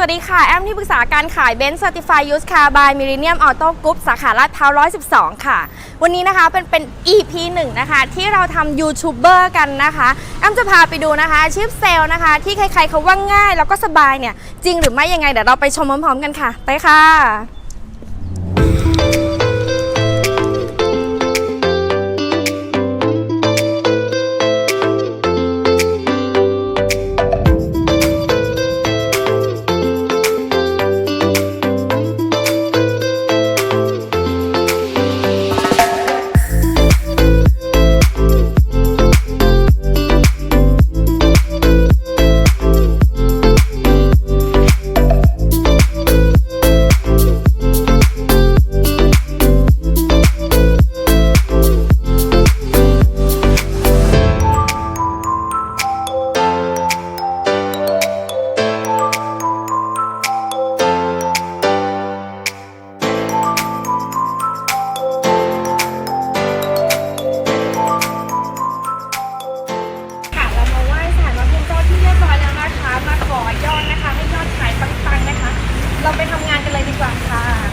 วัสดีค่ะ แอมที่ปรึกษาการขายเบนซ์ Certified Used Car by Millennium Auto Group สาขาลาดพร้าว112 ค่ะ วันนี้นะคะเป็นเป็น EP 1 นะคะ ที่เราทำยูทูบเบอร์กันนะคะ แอมจะพาไปดูนะคะอาชีพเซลล์นะคะ ที่ใครๆเขาว่าง่ายแล้วก็สบายเนี่ย จริงหรือไม่ยังไง เดี๋ยวเราไปชมพร้อมๆกันค่ะ ไปค่ะ ขอยอดนะคะ ให้ยอดขายปังๆนะคะ เราไปทำงานกันเลยดีกว่าค่ะค่ะ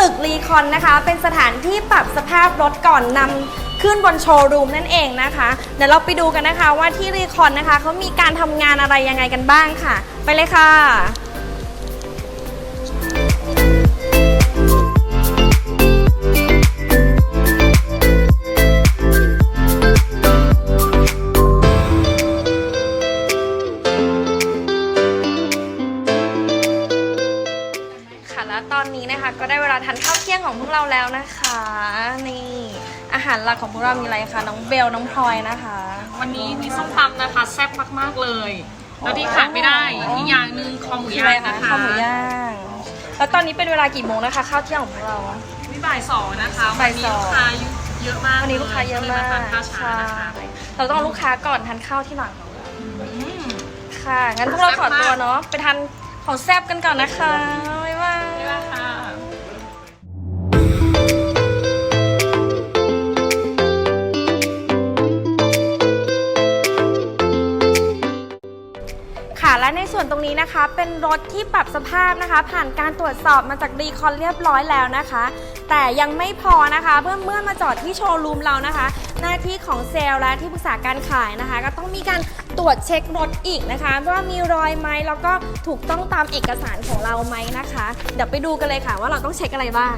ตึกรีคอนนะคะ เป็นสถานที่ปรับสภาพรถก่อนนำขึ้นบนโชว์รูมนั่นเองนะคะ เดี๋ยวเราไปดูกันนะคะว่าที่รีคอนนะคะเขามีการทำงานอะไรยังไงกันบ้างค่ะ ไปเลยค่ะค่ะ ก็ได้เวลาทานข้าวเที่ยงของพวกเราแล้วนะคะ นี่อาหารหลักของพวกเรามีอะไรคะน้องเบลน้องพลอยนะคะ วันนี้มีส้มตำนะคะแซ่บมากๆเลยแล้วที่ขาดไม่ได้อ๋ออีอีกอย่างหนึ่งคอหมูคืออะไรย่างคะนะคะข้าวหมูย่างแล้วตอนนี้เป็นเวลากี่โมงนะคะข้าวเที่ยงของพวกเรานี่บ่ายสองนะคะบ่าวัยนนี้สองลูกค้าเยอะมากวันนี้ลูกค้าเยอะมากลทานข้าวเช้านะคะใช่เราต้องเอาลูกค้าก่อนทานข้าวที่หลังอืมค่ะงั้นพวกเราขอแซ่บมากตัวเนาะไปทานของแซ่บกันก่อนนะคะ และในส่วนตรงนี้นะคะ เป็นรถที่ปรับสภาพนะคะ ผ่านการตรวจสอบมาจากรีคอนเรียบร้อยแล้วนะคะ แต่ยังไม่พอนะคะเมื่อเมื่อมาจอดที่โชว์รูมเรานะคะ หน้าที่ของเซลล์และที่ปรึกษาการขายนะคะ ก็ต้องมีการตรวจเช็ครถอีกนะคะ ว่ามีรอยไหมแล้วก็ถูกต้องตามเอกสารของเราไหมนะคะ เดี๋ยวไปดูกันเลยค่ะว่าเราต้องเช็คอะไรบ้าง